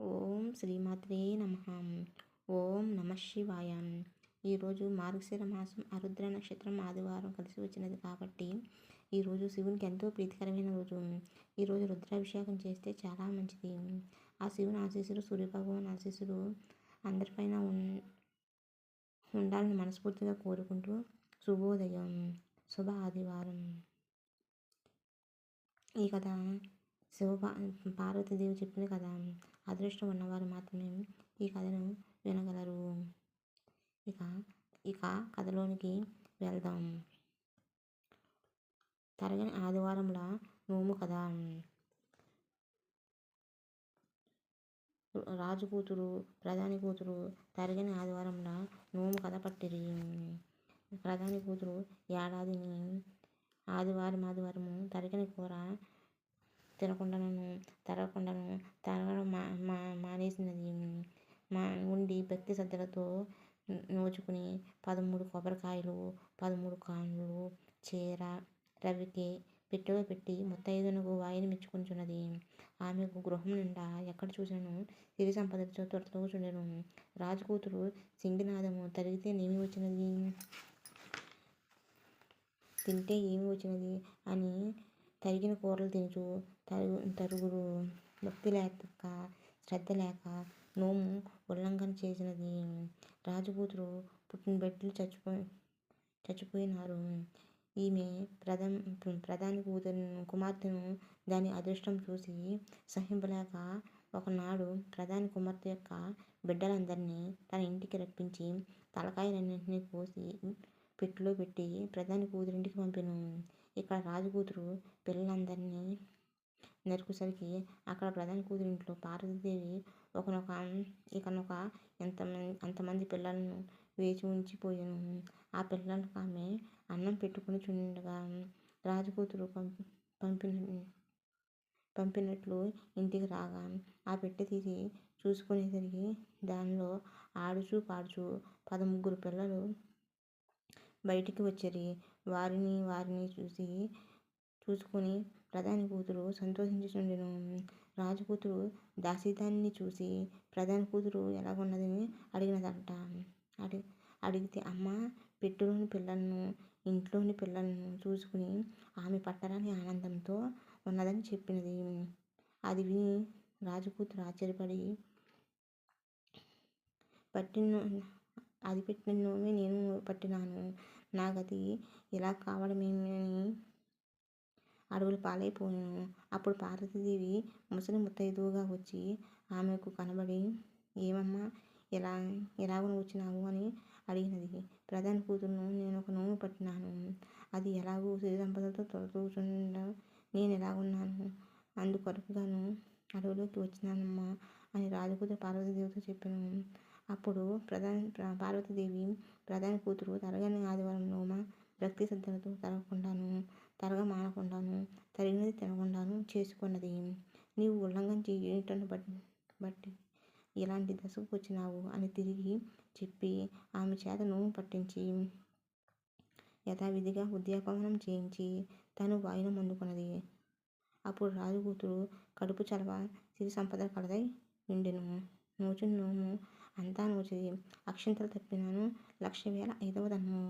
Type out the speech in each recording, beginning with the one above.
ఓం శ్రీమాత్రే నమ. ఓం నమ శివాయ. ఈరోజు మార్గశిర మాసం అరుద్ర నక్షత్రం ఆదివారం కలిసి వచ్చినది కాబట్టి ఈరోజు శివునికి ఎంతో ప్రీతికరమైన రోజు. ఈరోజు రుద్రాభిషేకం చేస్తే చాలా మంచిది. ఆ శివుని ఆశీస్సులు సూర్యభగవాన్ ఆశీస్సులు అందరిపైన ఉండాలని మనస్ఫూర్తిగా కోరుకుంటూ శుభోదయం. శుభ ఆదివారం. ఈ కథ శివ పార్వతీదేవి చెప్పిన కథ అదృష్టం ఉన్నవారు మాత్రమే ఈ కథను వినగలరు. ఇక ఇక కథలోనికి వెళ్దాం. తరగని ఆదివారంలా నోము కదా రాజు కూతురు ప్రధాని కూతురు తరగని ఆదివారంలా నోము కథ పట్టిరి. ప్రధాని కూతురు ఏడాదిని ఆదివారం ఆదివారము తరగని కూర తినకుండాను తరగకుండాను తరగడం మా మా మానేసినది మా ఉండి భక్తి శ్రద్ధలతో నోచుకుని పదమూడు కొబ్బరికాయలు పదమూడు కాన్లు చీర రవికి పెట్టెలో పెట్టి ముత్తైదునకు వాయిని మెచ్చుకుంటున్నది ఆమెకు గృహం నిండా ఎక్కడ చూసినను సిరి సంపదలతో తొడతూచుండెను. రాజు రాజకూతురు సింగినాదము తరిగితే నేమి వచ్చినది? తింటే ఏమి వచ్చినది? అని తరిగిన కూరలు తినుచు తరుగు తరుగుడు భక్తి లేక శ్రద్ధ లేక నోము ఉల్లంఘన చేసినది. రాజపూతులు పుట్టిన బిడ్డలు చచ్చిపోయి చచ్చిపోయినారు. ఈమె ప్రధాన ప్రధాని కూతురు కుమార్తెను దాని అదృష్టం చూసి సహింపలేక ఒకనాడు ప్రధాని కుమార్తె యొక్క బిడ్డలందరినీ తన ఇంటికి రప్పించి తలకాయలన్నింటినీ కోసి పెట్టిలో పెట్టి ప్రధాని కూతురింటికి పంపెను. ఇక్కడ రాజు కూతురు పిల్లలందరినీ నరుకుసరికి అక్కడ ప్రధాని కూతురింట్లో పార్వతీదేవి ఒకనొక ఇకనొక ఎంతమంది అంతమంది పిల్లలను వేచి ఉంచిపోయాను. ఆ పిల్లలకు ఆమె అన్నం పెట్టుకుని చుండగా రాజకూతురు పంపి పంపిన పంపినట్లు ఇంటికి రాగా ఆ పెట్టె తీసి చూసుకునేసరికి దానిలో ఆడుచూ పాడుచూ పదముగ్గురు పిల్లలు బయటికి వచ్చిరి. వారిని వారిని చూసి చూసుకుని ప్రధాని కూతురు సంతోషించుచుండెను. రాజు కూతురు దాసీదాన్ని చూసి ప్రధాని కూతురు ఎలాగున్నదని అడిగినదంట. అడి అడిగితే అమ్మ పెట్టెలోని పిల్లలను ఇంట్లోని పిల్లలను చూసుకుని ఆమె పట్టరాని ఆనందంతో ఉన్నదని చెప్పినది. అది విని రాజుకూతురు ఆశ్చర్యపడి పట్టిన అది పెట్టిన నోమే నేను పట్టినాను. నా గతి ఇలా కావడమేమని అడవులు పాలైపోయాను. అప్పుడు పార్వతీదేవి ముసలి ముత్తైదువుగా వచ్చి ఆమెకు కనబడి ఏమమ్మా ఎలా ఎలాగ వచ్చినావు? అని అడిగినది. ప్రధాని కూతురును నేను ఒక నోము పట్టినాను. అది ఎలాగో సిరి సంపదలతో తొలతూచుండ నేను ఎలాగున్నాను? అందుకొరకుగాను అడవిలోకి వచ్చినానమ్మా అని రాజకూతురు పార్వతీదేవితో చెప్పాను. అప్పుడు ప్రధాని పార్వతీదేవి ప్రధాని కూతురు తరగని ఆదివారం మా భక్తి శ్రద్ధలతో తరగకుండాను తరగ మానకుండాను తరిగినది తినకుండాను చేసుకున్నది. నీవు ఉల్లంఘన చేయటను బట్టి బట్టి ఇలాంటి దశకు వచ్చినావు అని తిరిగి చెప్పి ఆమె చేతను పట్టించి యథావిధిగా ఉద్యాపవనం చేయించి తను వాయునం అందుకున్నది అప్పుడు రాజు కూతురు కడుపు చలవ సిరి సంపద కలదై నిండెను. నోచుని నోము అంతా నోచిది. అక్షంతలు తప్పినాను లక్ష వేల ఐదవదను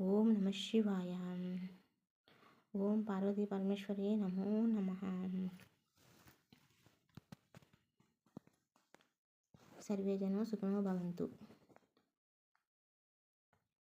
ఓం నమ శివాయ. ఓం పార్వతీ పరమేశ్వరి నమో నమ. సర్వేజన సుఖినో భవంతు.